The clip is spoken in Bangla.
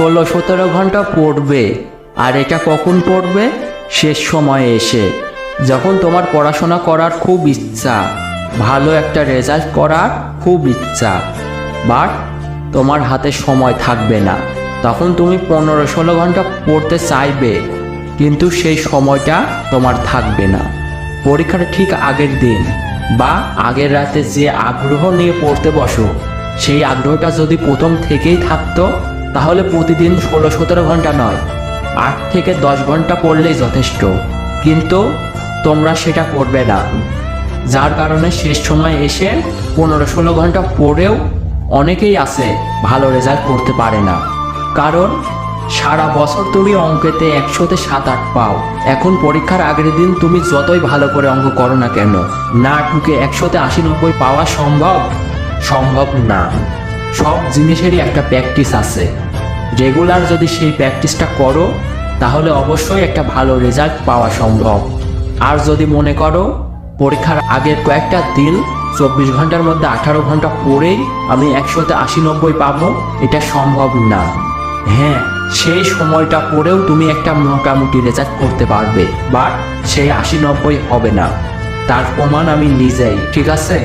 ষোলো সতেরো ঘণ্টা পড়বে। আর এটা কখন পড়বে? শেষ সময়ে এসে। যখন তোমার পড়াশোনা করার খুব ইচ্ছা, ভালো একটা রেজাল্ট করার খুব ইচ্ছা বাট তোমার হাতে সময় থাকবে না। তখন তুমি পনেরো ষোলো ঘণ্টা পড়তে চাইবে, কিন্তু সেই সময়টা তোমার থাকবে না। পরীক্ষার ঠিক আগের দিন বা আগের রাতে যে আগ্রহ নিয়ে পড়তে বসো, সেই আগ্রহটা যদি প্রথম থেকেই থাকতো তাহলে প্রতিদিন ষোলো সতেরো ঘণ্টা নয়, আট থেকে দশ ঘণ্টা পড়লেই যথেষ্ট। কিন্তু তোমরা সেটা করবে না। যার কারণে শেষ সময় এসে পনেরো ষোলো ঘণ্টা পড়েও অনেকেই আছে, ভালো রেজাল্ট করতে পারে না। কারণ সারা বছর তুমি অঙ্কেতে একশোতে সাত, আট পাও। এখন পরীক্ষার আগের দিন তুমি যতই ভালো করে অঙ্ক করো না কেন, না ঢুকে একশোতে আশি, নব্বই পাওয়া সম্ভব? সম্ভব না। সব জিনিসেরই একটা প্র্যাকটিস আছে। রেগুলার যদি সেই প্র্যাকটিসটা করো, তাহলে অবশ্যই একটা ভালো রেজাল্ট পাওয়া সম্ভব। আর যদি মনে করো, পরীক্ষার আগের কয়েকটা দিন, চব্বিশ ঘণ্টার মধ্যে আঠারো ঘণ্টা পড়েই আমি একশোতে আশি নব্বই পাবো, এটা সম্ভব না। হ্যাঁ সেই সময়টা পড়েও তুমি একটা মোটামুটি রেজাল্ট করতে পারবে বাট সেই আশি নব্বই হবে না। তার প্রমাণ আমি নিজেই, ঠিক আছে?